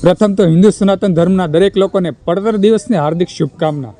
પ્રથમ તો હિન્દુ સનાતન ધર્મના દરેક લોકોને પડતર દિવસની હાર્દિક શુભકામના,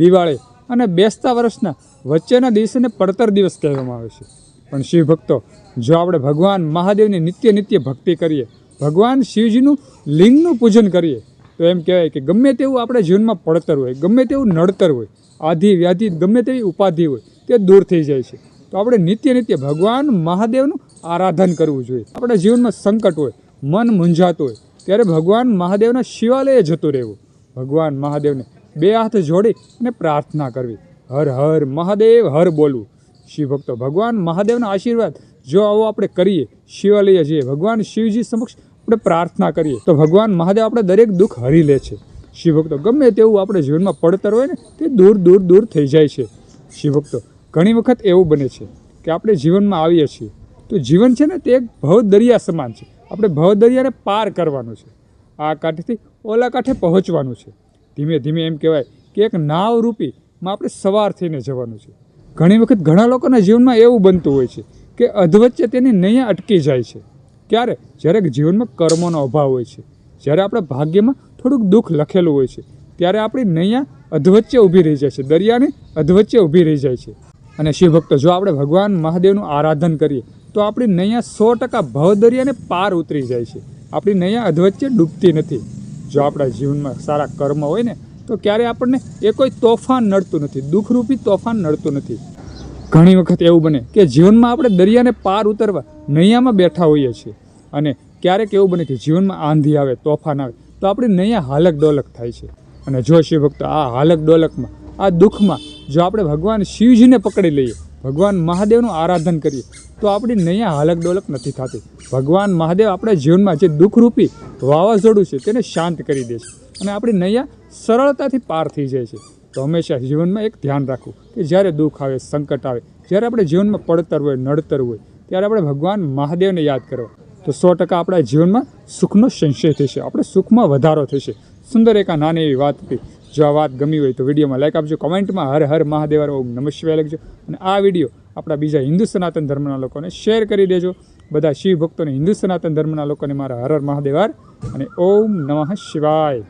દિવાળી અને બેસતા વર્ષના વચ્ચેના દિવસને પડતર દિવસ કહેવામાં આવે છે. પણ શિવ ભક્તો જો આપણે ભગવાન મહાદેવની નિત્ય નિત્ય ભક્તિ કરીએ, ભગવાન શિવજીનું લિંગનું પૂજન કરીએ, તો એમ કહેવાય કે ગમે તેવું આપણે જીવનમાં પડતર હોય, ગમે તેવું નડતર હોય, આધિ વ્યાધિ, ગમે તેવી ઉપાધિ હોય, તે દૂર થઈ જાય છે. તો આપણે નિત્ય નિત્ય ભગવાન મહાદેવનું આરાધન કરવું જોઈએ. આપણા જીવનમાં સંકટ હોય, મન મૂંઝાતું હોય ત્યારે ભગવાન મહાદેવના શિવાલયે જતું રહેવું. ભગવાન મહાદેવને બે હાથ જોડી અને પ્રાર્થના કરવી. હર હર મહાદેવ, હર બોલવું. શિવ ભક્તો, ભગવાન મહાદેવના આશીર્વાદ. જો આવો આપણે કરીએ, શિવાલય જઈએ, ભગવાન શિવજી સમક્ષ આપણે પ્રાર્થના કરીએ, તો ભગવાન મહાદેવ આપણે દરેક દુઃખ હરી લે છે. શિવભક્તો ગમે તેવું આપણે જીવનમાં પડતર હોય ને, તે દૂર દૂર દૂર થઈ જાય છે. શિવ ભક્તો, ઘણી વખત એવું બને છે કે આપણે જીવનમાં આવીએ છીએ. તો જીવન છે ને, તે એક ભવ દરિયા સમાન છે. આપણે ભવ દરિયાને પાર કરવાનું છે. આ કાંઠેથી ઓલા કાંઠે પહોંચવાનું છે. ધીમે ધીમે એમ કહેવાય કે એક નાવ રૂપીમાં આપણે સવાર થઈને જવાનું છે. ઘણી વખત ઘણા લોકોના જીવનમાં એવું બનતું હોય છે કે અધવચ્ચે તેની નૈયા અટકી જાય છે. ક્યારે? જ્યારે જીવનમાં કર્મોનો અભાવ હોય છે. જ્યારે આપણા ભાગ્યમાં થોડુંક દુઃખ લખેલું હોય છે. ત્યારે આપણી નૈયા અધવચ્ચે ઊભી રહી જાય છે. દરિયાની અધવચ્ચે ઊભી રહી જાય છે. અને શિવભક્તો, જો આપણે ભગવાન મહાદેવનું આરાધન કરીએ, તો આપણી નૈયા સો ટકા ભવ દરિયાને પાર ઉતરી જાય છે. આપણી નૈયા અધવચ્ચે ડૂબતી નથી. જો આપણા જીવનમાં સારા કર્મ હોય ને, તો ક્યારે આપણને એ કોઈ તોફાન નડતું નથી, દુઃખરૂપી તોફાન નડતું નથી. ઘણી વખત એવું બને કે જીવનમાં આપણે દરિયાને પાર ઉતરવા નૈયામાં બેઠા હોઈએ છીએ અને ક્યારેક એવું બને કે જીવનમાં આંધી આવે, તોફાન આવે, તો આપણી નૈયા હાલક ડોલક થાય છે. અને જો શિવભક્ત, આ હાલક ડોલકમાં આ દુઃખમાં જો આપણે ભગવાન શિવજીને પકડી લઈએ, ભગવાન મહાદેવનું આરાધન કરીએ, તો આપણી નૈયા હાલક ડોલક નથી થતી. ભગવાન મહાદેવ આપણા જીવનમાં જે દુઃખરૂપી વાવાઝોડું છે તેને શાંત કરી દે છે અને આપણી નૈયા સરળતાથી પાર થઈ જાય છે. તો હંમેશા જીવનમાં એક ધ્યાન રાખવું કે જ્યારે દુઃખ આવે, સંકટ આવે, જ્યારે આપણે જીવનમાં પડતર હોય, નડતર હોય, ત્યારે આપણે ભગવાન મહાદેવને યાદ કરવા. તો સો ટકા આપણા જીવનમાં સુખનો સંશય થશે, આપણે સુખમાં વધારો થશે. સુંદર એક આ નાની એવી વાત હતી. જો આ વાત ગમી હોય તો વિડીયોમાં લાઈક આપજો, કમેન્ટમાં હર હર મહાદેવ ઓમ નમઃ શિવાય લખજો. અને આ વીડિયો આપણા બીજા હિન્દુ સનાતન ધર્મના લોકોને શેર કરી દેજો. બધા શિવ ભક્તોને હિન્દુ સનાતન ધર્મના લોકોને મારા હર હર મહાદેવાર અને ઓમ નમઃ શિવાય.